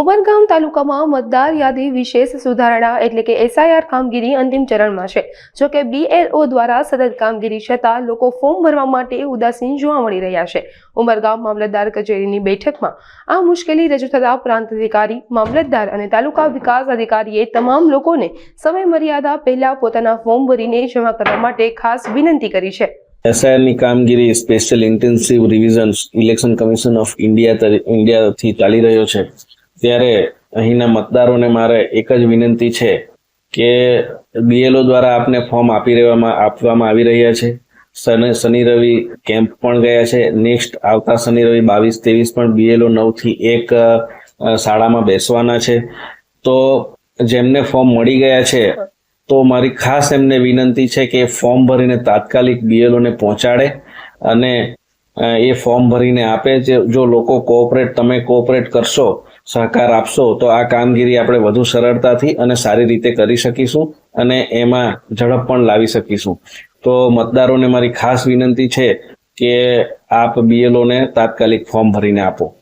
ઉમરગામ તાલુકામાં મતદાર યાદી વિશેષ સુધારણા એટલે કે એસઆઈઆર કામગીરી અંતિમ ચરણમાં છે. જો કે બીએલઓ દ્વારા સતત કામગીરી છતાં લોકો ફોર્મ ભરવા માટે ઉદાસીન જોવા મળી રહ્યા છે. ઉમરગામ મામલતદાર કચેરીની બેઠકમાં આ મુશ્કેલી રજૂ થતા પ્રાંત અધિકારી, મામલતદાર અને તાલુકા વિકાસ અધિકારીએ તમામ લોકોને સમય મર્યાદા પહેલા પોતાના ફોર્મ ભરીને જમા કરવા માટે ખાસ વિનંતી કરી છે. એસઆઈઆરની કામગીરી special intensive revision election commission of India ઇન્ડિયાથી ચાલી રહ્યો છે. ત્યારે અહીંના મતદારોને મારે એક જ વિનંતી છે કે બીએલઓ દ્વારા આપને ફોર્મ આપી રહેવામાં આપવામાં આવી રહ્યા છે. શનિ શનિ રવિ કેમ્પ પણ ગયા છે. નેક્સ્ટ આવતા શનિ રવિ બાવીસ ત્રેવીસ પણ બીએલઓ નવથી એક શાળામાં બેસવાના છે. તો જેમને ફોર્મ મળી ગયા છે, તો મારી ખાસ એમને વિનંતી છે કે ફોર્મ ભરીને તાત્કાલિક બીએલઓને પહોંચાડે અને એ ફોર્મ ભરીને આપે છે. જો લોકો કોઓપરેટ તમે કોઓપરેટ કરશો, સહકાર આપશો, તો આ કામગીરી આપણે વધુ સરળતાથી અને સારી રીતે કરી શકીશું અને એમાં ઝડપ પણ લાવી શકીશું. તો મતદારોને મારી ખાસ વિનંતી છે કે આપ બીએલઓને તાત્કાલિક ફોર્મ ભરીને આપો.